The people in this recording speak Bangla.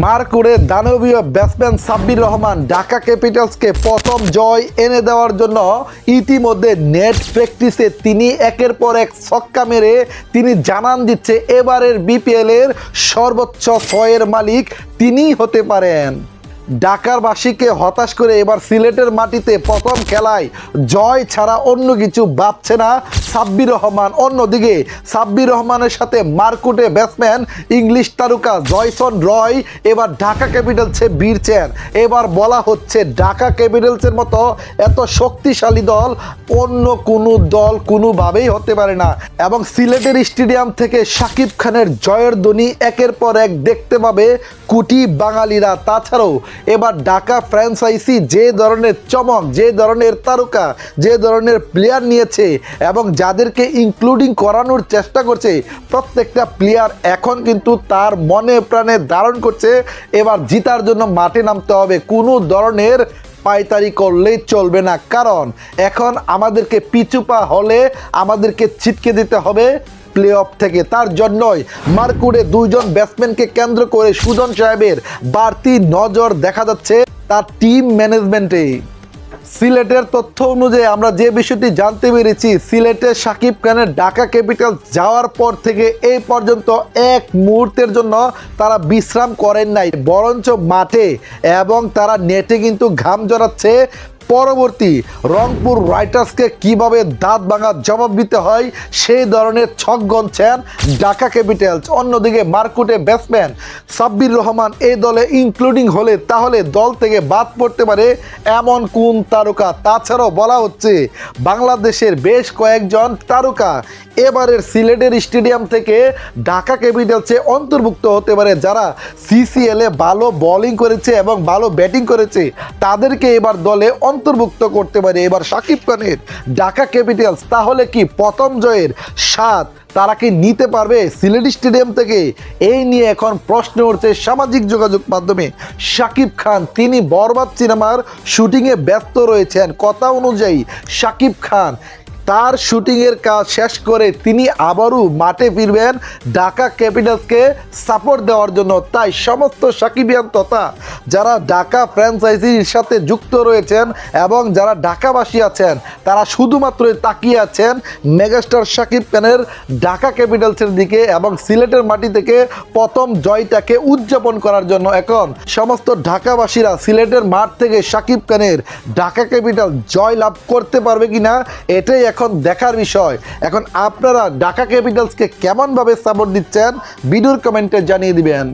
মারকুড়ে দানবীয় ব্যাটসম্যান সাব্বির রহমান ঢাকা ক্যাপিটালসকে প্রথম জয় এনে দেওয়ার জন্য ইতিমধ্যে নেট প্র্যাকটিসে তিনি একের পর এক ছক্কা মেরে তিনি জানান দিচ্ছে, এবারের বিপিএল এর সর্বোচ্চ ছয়ের মালিক তিনিই হতে পারেন। ঢাকারবাসীকে হতাশ করে এবার সিলেটের মাটিতে প্রথম খেলায় জয় ছাড়া অন্য কিছু ভাবছে না সাব্বির রহমান। অন্যদিকে সাব্বির রহমানের সাথে মারকুটে ব্যাটসম্যান, ইংলিশ তারকা জয়সন রয়, এবার ঢাকা ক্যাপিটালসে ভিড়ছেন এবার বলা হচ্ছে ঢাকা ক্যাপিটালসের মতো এত শক্তিশালী দল অন্য কোনো দল কোনোভাবেই হতে পারে না। এবং সিলেটের স্টেডিয়াম থেকে শাকিব খানের জয়ের ধ্বনি একের পর এক দেখতে পাবে কুটি বাঙালিরা। তাছাড়াও এবার ঢাকা ফ্র্যাঞ্চাইজি যে ধরনের চমক, যে ধরনের তারকা, যে ধরনের প্লেয়ার নিয়েছে এবং যাদেরকে ইনক্লুডিং করানোর চেষ্টা করছে, প্রত্যেকটা প্লেয়ার এখন কিন্তু তার মনে প্রাণে ধারণ করছে, এবার জিতার জন্য মাঠে নামতে হবে। কোনো ধরনের পায়তারি করলেই চলবে না। কারণ এখন আমাদেরকে পিছুপা হলে আমাদেরকে ছিটকে দিতে হবে প্লে অফ থেকে। তার জন্যই মারকুড়ে দুইজন ব্যাটসম্যানকে কেন্দ্র করে সুজন সাহেবের বাড়তি নজর দেখা যাচ্ছে তার টিম ম্যানেজমেন্টে সিলেটের তথ্য অনুযায়ী আমরা যে বিষয়টি জানতে পেরেছি সিলেটের সাকিব খানের ঢাকা ক্যাপিটাল যাওয়ার পর থেকে এই পর্যন্ত এক মুহূর্তের জন্য তারা বিশ্রাম করেন নাই, বরঞ্চ মাঠে এবং তারা নেটে কিন্তু ঘাম জড়াচ্ছে। পরবর্তী রংপুর রাইটার্সকে কীভাবে দাঁত ভাঙা জবাব দিতে হয়, সেই ধরনের ছক গনছেন ঢাকা ক্যাপিটালস। অন্যদিকে মার্কুটে ব্যাটসম্যান সাব্বির রহমান এই দলে ইনক্লুডিং হলে তাহলে দল থেকে বাদ পড়তে পারে এমন কোন তারকা? তাছাড়াও বলা হচ্ছে, বাংলাদেশের বেশ কয়েকজন তারকা এবারের সিলেটের স্টেডিয়াম থেকে ঢাকা ক্যাপিটালসে অন্তর্ভুক্ত হতে পারে যারা সিসিএলে ভালো বোলিং করেছে এবং ভালো ব্যাটিং করেছে। তাদেরকে এবার দলে অন্তর্ভুক্ত করতে পারে। এবার সাকিব খানের ঢাকা ক্যাপিটালস, তাহলে কি প্রথম জয়ের স্বাদ তারা কি নিতে পারবে সিলেট স্টেডিয়াম থেকে? এই নিয়ে এখন প্রশ্ন উঠছে সামাজিক যোগাযোগ মাধ্যমে। সাকিব খান, তিনি বরবাদ সিনেমার শুটিংয়ে ব্যস্ত রয়েছেন। কথা অনুযায়ী সাকিব খান তার শুটিংয়ের কাজ শেষ করে তিনি আবারও মাঠে ফিরবেন ঢাকা ক্যাপিটালসকে সাপোর্ট দেওয়ার জন্য। তাই সমস্ত সাকিবিয়ান তথা যারা ঢাকা ফ্র্যাঞ্চাইজির সাথে যুক্ত রয়েছেন এবং যারা ঢাকাবাসী আছেন, তারা শুধুমাত্র তাকিয়ে আছেন মেগাস্টার সাকিব খানের ঢাকা ক্যাপিটালসের দিকে এবং সিলেটের মাটি থেকে প্রথম জয়টাকে উদযাপন করার জন্য। এখন সমস্ত ঢাকাবাসীরা সিলেটের মাঠ থেকে সাকিব খানের ঢাকা ক্যাপিটাল জয় লাভ করতে পারবে কিনা, এটাই এখন দেখার বিষয়। এখন আপনারা ঢাকা ক্যাপিটালসকে কেমনভাবে সাপোর্ট দিচ্ছেন ভিডিওর কমেন্টে জানিয়ে দিবেন।